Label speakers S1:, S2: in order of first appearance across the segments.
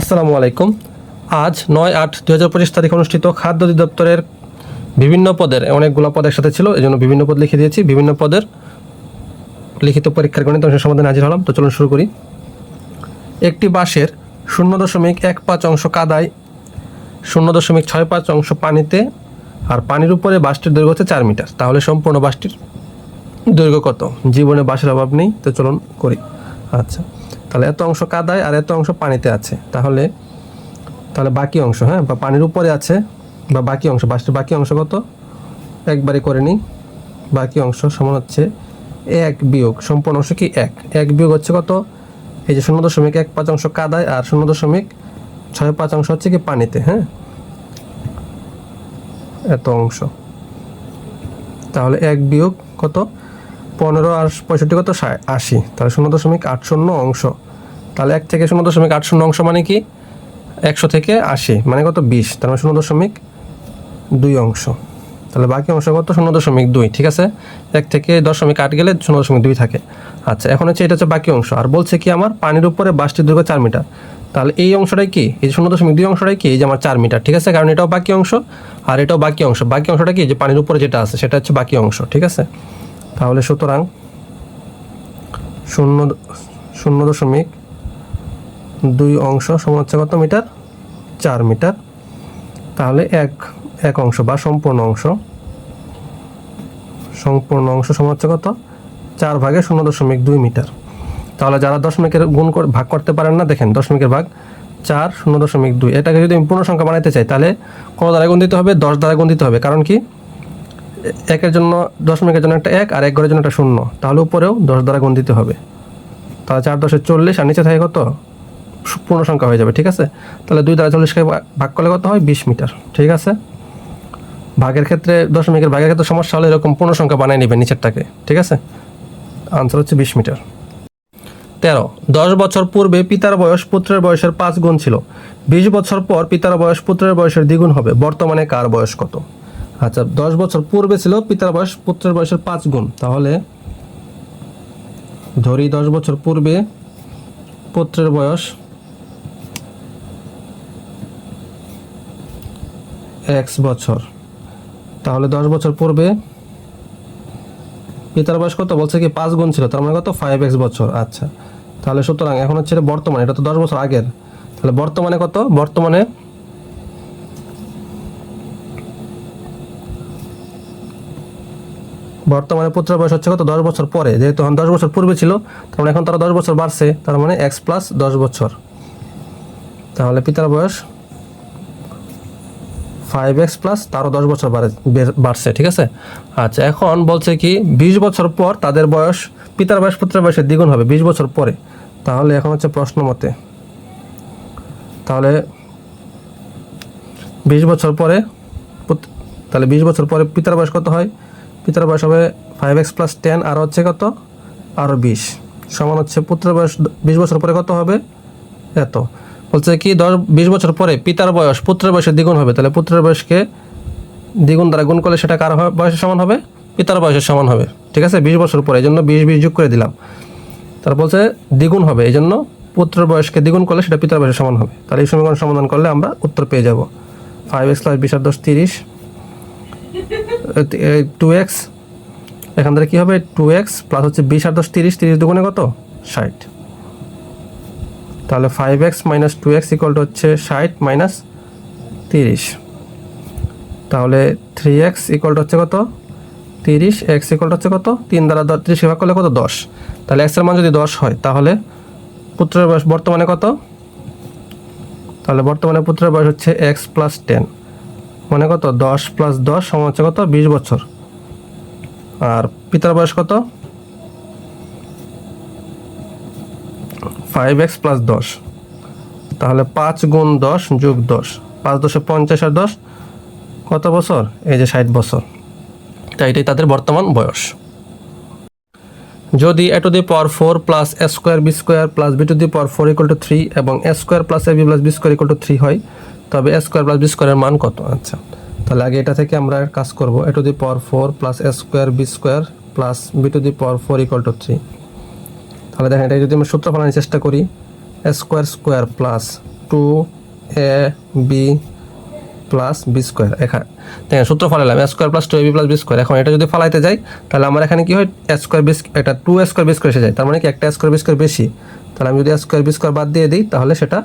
S1: আসসালামু আলাইকুম। আজ নয় আট দু হাজার পঁচিশ তারিখ অনুষ্ঠিত খাদ্য অধিদপ্তরের বিভিন্ন পদের, অনেকগুলো পদ একসাথে ছিল, এই জন্য বিভিন্ন পদ লিখে দিয়েছি। বিভিন্ন পদের লিখিত পরীক্ষার গণিত অংশের সমাধানে হাজির হলাম। তো চলুন শুরু করি। একটি বাঁশের শূন্য দশমিক এক পাঁচ অংশ কাদায়, শূন্য দশমিক ছয় পাঁচ অংশ পানিতে, আর পানির উপরে বাসটির দৈর্ঘ্য হচ্ছে চার মিটার। তাহলে সম্পূর্ণ বাসটির দৈর্ঘ্য কত? জীবনে বাসের অভাব নেই, তো চলুন করি। আচ্ছা। তাহলে এত অংশ কাদায় আর এত অংশ পানিতে আছে। তাহলে তাহলে বাকি অংশ হ্যাঁ? বা পানির উপরে আছে, বা বাকি অংশ বাসটির বাকি অংশ কত? একবারে করে নিই। বাকি অংশ সমান হচ্ছে এক বিয়োগ, সম্পূর্ণ অংশ কি এক? এক বিয়োগ হচ্ছে কত? এই যে শূন্য দশমিক এক পাঁচ অংশ কাদায় আর শূন্য দশমিক ছয় পাঁচ অংশ হচ্ছে কি পানিতে হ্যাঁ? এত অংশ। তাহলে এক বিয়োগ কত? পনেরো আর পঁয়ষট্টি কত? আশি। তাহলে শূন্য দশমিক আট শূন্য অংশ। তাহলে এক থেকে শূন্য দশমিক আট শূন্য অংশ মানে কি? একশো থেকে আশি মানে কত? বিশ, তার মানে শূন্য দশমিক দুই অংশ। তাহলে বাকি অংশ কত? শূন্য দশমিক দুই, ঠিক আছে? এক থেকে দশমিক আট গেলে শূন্য দশমিক দুই থাকে। আচ্ছা এখন হচ্ছে এটা হচ্ছে বাকি অংশ। আর বলছে কি আমার? পানির উপরে বাসটির দৈর্ঘ্য চার মিটার। তাহলে এই অংশটাই কি? এই শূন্য দশমিক দুই অংশটাই কি? এই যে আমার চার মিটার, ঠিক আছে? কারণ এটাও বাকি অংশ, আর এটাও বাকি অংশ। বাকি অংশটা কি? যে পানির উপরে যেটা আছে, সেটা হচ্ছে বাকি অংশ, ঠিক আছে? তাহলে সুতরাং শূন্য শূন্য দশমিক দুই অংশ সমান হচ্ছে কত মিটার? চার মিটার। তাহলে এক এক অংশ বা সম্পূর্ণ অংশ। সম্পূর্ণ অংশ সমান হচ্ছে কত? চার ভাগে শূন্য দশমিক দুই মিটার। তাহলে যারা দশমিকের গুণ করে ভাগ করতে পারেন না, দেখেন দশমিকের ভাগ চার, শূন্য দশমিক দুই। এটাকে যদি আমি পূর্ণ সংখ্যা বানাইতে চাই, তাহলে কোনো দ্বারা গুণ দিতে হবে? দশ দ্বারা গুণ দিতে হবে। কারণ কি? একের জন্য দশমিকের জন্য একটা এক আর এক ঘরের জন্য একটা শূন্য। তাহলে উপরেও দশ দ্বারা গুণ দিতে হবে। তাহলে চার দশে চল্লিশ আর নিচে থাকে কত? পূর্ণ সংখ্যা হয়ে যাবে, ঠিক আছে? তাহলে দুই দ্বারা চল্লিশকে ভাগ করলে কত হয়? বিশ মিটার, ঠিক আছে? ভাগের ক্ষেত্রে, দশমিকের ভাগের ক্ষেত্রে সমস্যা হলে এরকম পূর্ণ সংখ্যা বানিয়ে নেবেন নিচেরটাকে, ঠিক আছে? আনসার হচ্ছে বিশ মিটার। তেরো, দশ বছর পূর্বে পিতার বয়স পুত্রের বয়সের পাঁচ গুণ ছিল। বিশ বছর পর পিতার বয়স পুত্রের বয়সের দ্বিগুণ হবে। বর্তমানে কার বয়স কত? আচ্ছা দশ বছর পূর্বে ছিল, পিতার বয়স পুত্রের বয়সের পাঁচ গুণ। তাহলে ধরি দশ বছর পূর্বে পুত্রের বয়স এক্স বছর। তাহলে দশ বছর পূর্বে পিতার বয়স কত? বলছে কি পাঁচ গুণ ছিল, তার মানে কত? ফাইভ এক্স বছর। আচ্ছা। তাহলে সুতরাং এখন হচ্ছে বর্তমানে, এটা তো দশ বছর আগের। তাহলে বর্তমানে কত? বর্তমানে বর্তমানে পুত্রের বয়স হচ্ছে কত? দশ বছর পরে। যেহেতু এখন দশ বছর পূর্বে ছিল, তার মানে এখন তারা দশ বছর বাড়ছে, তার মানে এক্স প্লাস দশ বছর। তাহলে পিতার বয়স ফাইভ এক্স প্লাস তারও দশ বছর বাড়ছে, ঠিক আছে? আচ্ছা এখন বলছে কি, বিশ বছর পর তাদের বয়স, পিতার বয়স, পুত্রের বয়সের দ্বিগুণ হবে, বিশ বছর পরে। তাহলে এখন হচ্ছে প্রশ্ন মতে, তাহলে বিশ বছর পরে তাহলে বিশ বছর পরে পিতার বয়স কত হয়? পিতার বয়স হবে ফাইভ এক্স প্লাস টেন আর হচ্ছে কত? আরও বিশ। সমান হচ্ছে পুত্রের বয়স, বিশ বছর পরে কত হবে? এত। বলছে কি দশ বিশ বছর পরে পিতার বয়স, পুত্রের বয়সের দ্বিগুণ হবে, তাহলে পুত্রের বয়সকে দ্বিগুণ দ্বারা গুণ করলে সেটা কার বয়সের সমান হবে? পিতার বয়সের সমান হবে, ঠিক আছে? বিশ বছর পরে এই জন্য বিশ বিশ যোগ করে দিলাম। তার বলছে দ্বিগুণ হবে এই জন্য পুত্রের বয়সকে দ্বিগুণ করলে সেটা পিতার বয়সের সমান হবে। তাহলে এই সমীকরণ সমাধান করলে আমরা উত্তর পেয়ে যাব। ফাইভ এক্স প্লাস বিশ আর দশ তিরিশ টু এক্স এখান থেকে কী হবে? টু এক্স প্লাস হচ্ছে বিশ আর দশ তিরিশ তিরিশ দুগুণে কত? ষাট। তাহলে five x minus two x equal to হচ্ছে ষাট মাইনাস তিরিশ। তাহলে থ্রি এক্স ইকুয়াল টু হচ্ছে কত? তিরিশ এক্স ইকুয়াল টু হচ্ছে কত? তিন দ্বারা তিরিশ ভাগ করলে কত? দশ। তাহলে এক্সের মান যদি দশ হয়, তাহলে পুত্রের বয়স বর্তমানে কত? তাহলে বর্তমানে পুত্রের বয়স হচ্ছে এক্স প্লাস টেন মানে কত? দশ প্লাস দশ সমান হচ্ছে কত? বিশ বছর। আর পিতার বয়স কত? ফাইভ এক্স প্লাস দশ। তাহলে পাঁচ গুণ দশ যোগ দশ। পাঁচ দশে পঞ্চাশ আর দশ, কত বছর? এই যে ষাট বছর। তাই এটাই তাদের বর্তমান বয়স। যদি a to the power four plus a square b square plus b to the power four equal to three এবং a square plus a b plus b square equal to three হয়, তবে এ স্কোয়ার প্লাস বি স্কোয়ারের মান কত? আচ্ছা তাহলে আগে এটা থেকে আমরা কাজ করব a to the power four plus a square b square plus b to the power four equal to three তাহলে দেখেন এটা যদি আমরা সূত্র ফলানোর চেষ্টা করি square square plus two a b plus b square এখানে। দেখেন, সূত্র ফালাইলাম a square plus two a b plus b square এখন এটা যদি ফালাইতে যাই, তাহলে আমার এখানে কি হয় এ স্কোয়ার বি এটা two a square b square এসে যায়। তার মানে কি, একটা স্কোয়ার বি স্কোয়ার বেশি। তাহলে আমি যদি এ স্কোয়ার বি স্কোয়ার বাদ দিয়ে দিই, তাহলে সেটা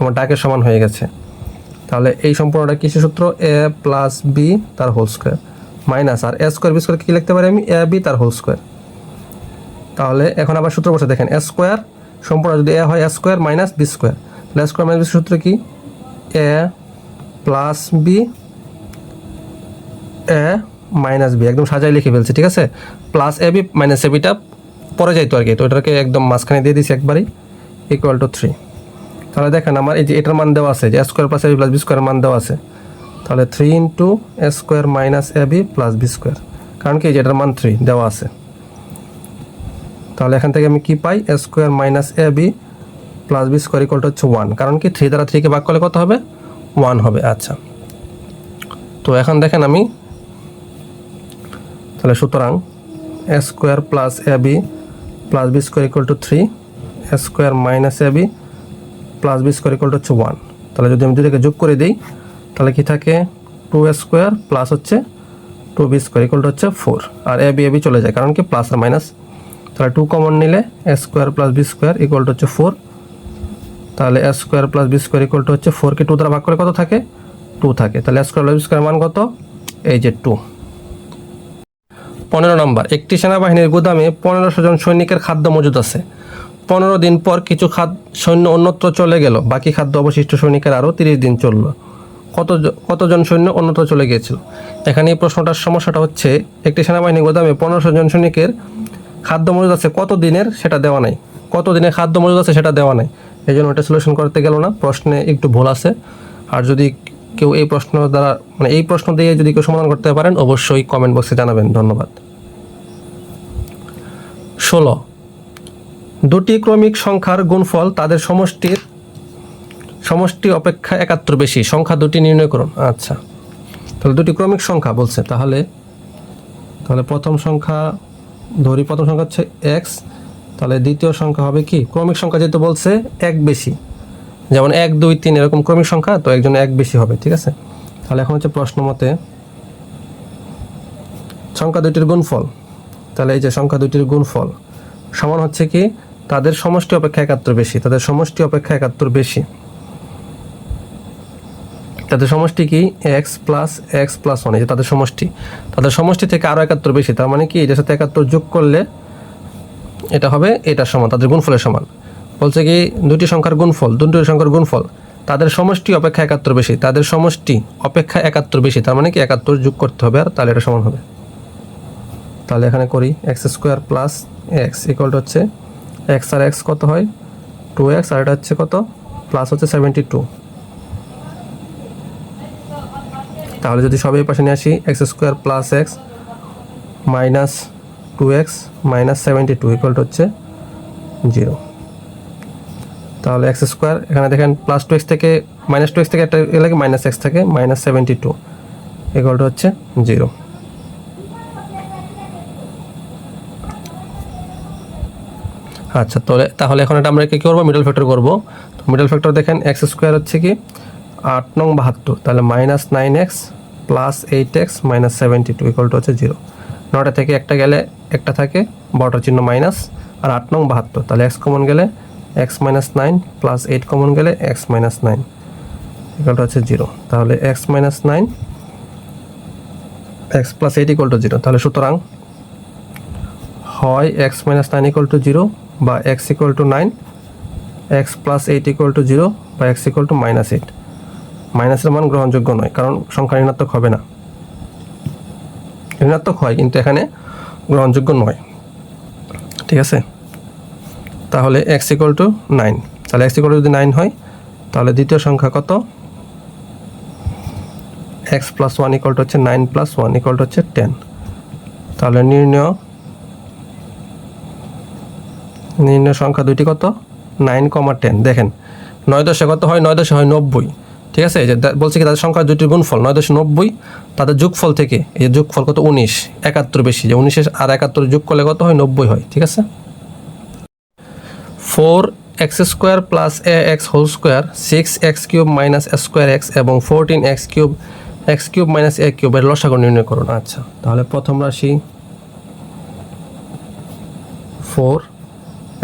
S1: আমার ডাকের সমান হয়ে গেছে। তাহলে এই সম্পূর্ণটা কিসের সূত্র? এ প্লাস বি তার হোল স্কোয়ার মাইনাস আর এ স্কোয়ার বি স্কোয়ার কী লিখতে পারি আমি? এ বি তার হোল স্কোয়ার তাহলে এখন আবার সূত্র বসে দেখেন এ স্কোয়ার সম্পূর্ণ যদি এ হয় a square minus b square তাহলে এ স্কোয়ার মাইনাস বি সূত্র কি? A plus b a minus b একদম সাজাই লিখে ফেলছি, ঠিক আছে? Plus a b minus a beta পরে যাইতো আর কি তো এটাকে একদম মাঝখানে দিয়ে দিছি একবারই ইকুয়াল টু থ্রি তাহলে দেখেন আমার এই যে এটার মান দেওয়া আছে, যে square plus a b plus b square মান দেওয়া আছে, তাহলে three into a square minus a b plus b square কারণ কি, এই যে এটার মান থ্রি দেওয়া আছে। তাহলে এখান থেকে আমি কি পাই? A square minus a b plus b square equal to হচ্ছে ওয়ান কারণ কি? থ্রি দ্বারা থ্রিকে ভাগ করলে কত হবে? ওয়ান হবে। আচ্ছা। তো এখন দেখেন আমি তাহলে সুতরাং a square plus a b plus b square equal to three a square minus a b plus b square equal to হচ্ছে ওয়ান তাহলে যদি আমি দুটাকে যোগ করে দিই, তাহলে কি থাকে? টু এ স্কোয়ার প্লাস হচ্ছে two b square equal to হচ্ছে ফোর আর এ বি এ বি চলে যায়। কারণ কি? প্লাস আর মাইনাস তাহলে টু কমন নিলে a square plus b square equal to হচ্ছে ফোর তাহলে a square plus b square equal to হচ্ছে ফোরকে টু দ্বারা ভাগ করে কত থাকে? টু থাকে। তাহলে A square plus B square মান কত? এই যে টু পনেরো নম্বর, একটি সেনাবাহিনীর গুদামে পনেরোশো জন সৈনিকের খাদ্য মজুদ আছে। পনেরো দিন পর কিছু খাদ্য সৈন্য অন্যত্র চলে গেল, বাকি খাদ্য অবশিষ্ট সৈনিকের আরও তিরিশ দিন চলল। কত কতজন সৈন্য অন্যত্র চলে গিয়েছিল? এখানে এই প্রশ্নটার সমস্যাটা হচ্ছে, একটি সেনাবাহিনী গোদামে পনেরোশো জন সৈনিকের খাদ্য মজুদ আছে, কত দিনের সেটা দেওয়া নাই। কত দিনের খাদ্য মজুদ আছে সেটা দেওয়া নাই। এই জন্য এটা সলিউশন করতে গেল না, প্রশ্নে একটু ভুল আছে। আর যদি কেউ এই প্রশ্ন দ্বারা মানে এই প্রশ্ন দিয়ে যদি কেউ সমাধান করতে পারেন, অবশ্যই কমেন্ট বক্সে জানাবেন। ধন্যবাদ। ষোলো। দুটি ক্রমিক সংখ্যার গুণফল তাদের সমষ্টির, সমষ্টি অপেক্ষা একাত্তর বেশি। সংখ্যা দুটি নির্ণয় করুন। আচ্ছা। তাহলে দুটি ক্রমিক সংখ্যা বলছে। তাহলে তাহলে প্রথম সংখ্যা ধরি প্রথম সংখ্যা হচ্ছে এক্স তাহলে দ্বিতীয় সংখ্যা হবে কি? ক্রমিক সংখ্যা যেহেতু বলছে, এক বেশি। যেমন এক, দুই, তিন এরকম ক্রমিক সংখ্যা, তো একজন এক বেশি হবে, ঠিক আছে? তাহলে এখন হচ্ছে প্রশ্ন মতে সংখ্যা দুইটির গুণফল, তাহলে এই যে সংখ্যা দুইটির গুণফল সমান হচ্ছে কি? তাদের সমষ্টি অপেক্ষা একাত্তর বেশি, তাদের সমষ্টি অপেক্ষা একাত্তর বেশি। তাদের সমষ্টি কি? X plus X plus one এই যে তাদের সমষ্টি। তাদের সমষ্টি থেকে আরও একাত্তর বেশি, তার মানে কি? এটার সাথে একাত্তর যোগ করলে এটা হবে এটার সমান, তাদের গুণফলের সমান। বলছে কি দুটি সংখ্যার গুণফল, দুটি সংখ্যার গুণফল, তাদের সমষ্টি অপেক্ষা একাত্তর বেশি, তাদের সমষ্টি অপেক্ষা একাত্তর বেশি, তার মানে কি? একাত্তর যোগ করতে হবে আর তাহলে এটা সমান হবে। তাহলে এখানে করি X square plus X equal হচ্ছে এক্স আর এক্স কত হয়? টু এক্স আর এটা হচ্ছে কত? প্লাস হচ্ছে সেভেন্টি টু তাহলে যদি সবাই পাশে নিয়ে আসি X square plus X minus two X minus seventy two equal হচ্ছে জিরো তাহলে এক্স স্কোয়ার এখানে দেখেন প্লাস টু এক্স থেকে মাইনাস টু এক্স থেকে একটা এ লাগে মাইনাস এক্স থেকে মাইনাস সেভেন্টি টু ইকুয়াল হচ্ছে জিরো আচ্ছা তাহলে তাহলে এখন এটা আমরা কী করব? মিডল ফ্যাক্টর করব। মিডল ফ্যাক্টর দেখেন এক্স স্কোয়ার হচ্ছে কি? আট নং বাহাত্তর, তাহলে minus nine X plus eight X minus seventy two equal to হচ্ছে জিরো নটা থেকে একটা গেলে একটা থাকে বারোটার চিহ্ন মাইনাস আর আট নং বাহাত্তর। তাহলে এক্স কমন গেলে X minus nine plus eight common গেলে X minus nine equal to হচ্ছে জিরো তাহলে X minus nine X plus eight equal to zero তাহলে সুতরাং হয় X minus nine equal to zero বা X equal to nine X plus eight equal to zero বা X equal to minus eight মাইনাসের মান গ্রহণযোগ্য নয়, কারণ সংখ্যা ঋণাত্মক হবে না। ঋণাত্মক হয়, কিন্তু এখানে গ্রহণযোগ্য নয়। ঠিক আছে? তাহলে এক্স ইকুয়াল টু নাইন তাহলে এক্স ইকুয়াল যদি নাইন হয়, তাহলে দ্বিতীয় সংখ্যা কত? X plus one equal to হচ্ছে nine plus one equal to হচ্ছে টেন তাহলে নির্ণয় নির্ণয় সংখ্যা দুইটি কত? নাইন কমা টেন দেখেন, নয় দশে কত হয়? নয় দশে হয় নব্বই। ঠিক আছে? যে বলছে কি, তাদের সংখ্যা দুটির গুণফল, নয় দশে নব্বই। তাদের যোগফল থেকে, এই যোগফল কত? উনিশ, একাত্তর বেশি। যে উনিশে আর একাত্তর যোগ করলে কত হয়? নব্বই হয়, ঠিক আছে? Four X square plus A X whole square, six X cube minus square X এবং fourteen X cube X cube minus A কিউবের লসাগর নির্ণয় করুন। আচ্ছা তাহলে প্রথম রাশি four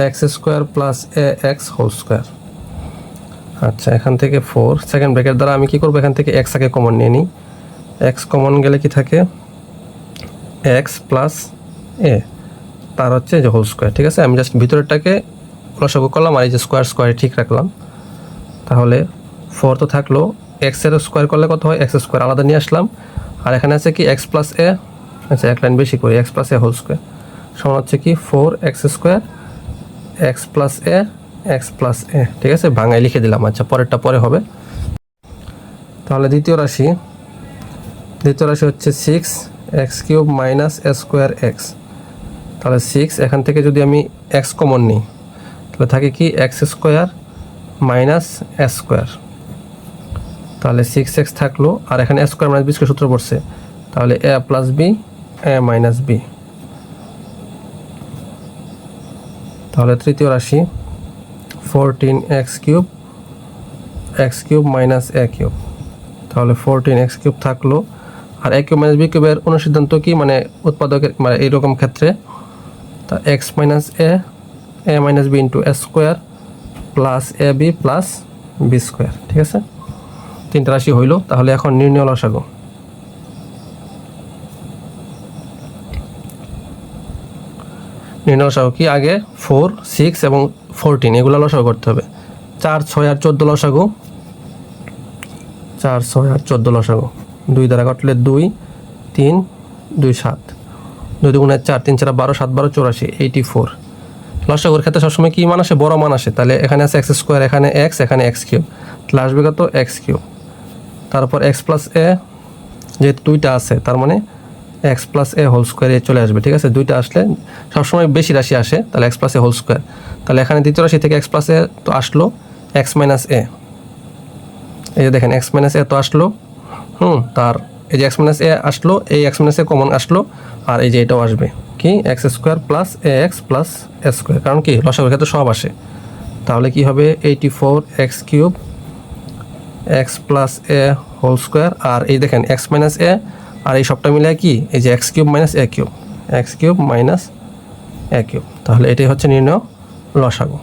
S1: X square plus A X whole square. আচ্ছা এখান থেকে ফোর সেকেন্ড ব্র্যাকেট দ্বারা আমি কি করব? এখান থেকে এক্স আগে কমন নিয়ে নিই। এক্স কমন গেলে কি থাকে? এক্স প্লাস এ তার হচ্ছে যে হোল স্কোয়ার ঠিক আছে? আমি জাস্ট ভিতরেরটাকে লসাগু করলাম আর এই যে স্কোয়ার স্কোয়ারে ঠিক রাখলাম। তাহলে ফোর তো থাকল। এক্সের স্কোয়ার করলে কত হয়? এক্স স্কোয়ার আলাদা নিয়ে আসলাম। আর এখানে আছে কি? এক্স প্লাস এ আচ্ছা এক লাইন বেশি করি। X plus A whole square সমান হচ্ছে কি? Four X square X plus A X plus A ঠিক আছে? ভাঙায় লিখে দিলাম। আচ্ছা পরেরটা পরে হবে। তাহলে দ্বিতীয় রাশি। দ্বিতীয় রাশি হচ্ছে six X cube minus square X তাহলে সিক্স এখান থেকে যদি আমি এক্স কমন নিই, তাহলে থাকে কি? এক্স স্কোয়ার মাইনাস স্কোয়ার তাহলে সিক্স এক্স থাকল, আর এখানে স্কোয়ার মাইনাস বি সূত্র পড়ছে। তাহলে A plus B A minus B তাহলে তৃতীয় রাশি। Fourteen X cube X cube minus A cube তাহলে ফোরটিন এক্স কিউব থাকল। আর এ কিউব মাইনাস বি কিউবের অনুসিদ্ধান্ত কি? মানে উৎপাদকের মানে এইরকম ক্ষেত্রে। তা X minus A A minus B into A square plus A B plus B square ঠিক আছে? তিনটা রাশি হইল। তাহলে এখন নির্ণয় লসাগু। নির্ণয় লসাগু কি? আগে ফোর সিক্স এবং ফোরটিন এগুলো লসাগু করতে হবে। চার, ছয় আর চোদ্দ লসাগু। চার, ছয় আর চোদ্দ লসাগু। দুই দ্বারা কাটলে দুই, তিন, দুই, সাত। দুই দুগুণে চার, তিন চার বারো, সাত, বারো, চৌরাশি এইটি ফোর লসাগুর ক্ষেত্রে সবসময় কী মান আসে? বড় মান আসে। তাহলে এখানে আছে এক্স স্কোয়ার এখানে এক্স এখানে এক্স কিউব তাহলে আসবে কত এক্স কিউব তারপর এক্স প্লাস এ যেহেতু দুইটা আছে, তার মানে এক্স প্লাস এ হোল স্কোয়ারে চলে আসবে, ঠিক আছে? দুইটা আসলে সবসময় বেশি রাশি আসে, তাহলে X plus A whole square তাহলে এখানে দ্বিতীয় রাশি থেকে এক্স প্লাস এ তো আসলো এক্স মাইনাস এ এই যে দেখেন এক্স মাইনাস এ তো আসলো, হুম, তার এই যে এক্স মাইনাস এ আসলো, এই এক্স মাইনাস এ কমন আসলো, আর এই যে এটাও আসবে। কি? X square plus A X plus A square কারণ কি? লসাগুর ক্ষেত্রে সব আসে। তাহলে কি হবে? Eighty four X cube X plus A whole square আর এই দেখেন এক্স মাইনাস এ আর এই সবটা মিলে কি? এই যে X cube minus A cube. X cube minus A cube. তাহলে এটাই হচ্ছে নির্ণয় লসাগু।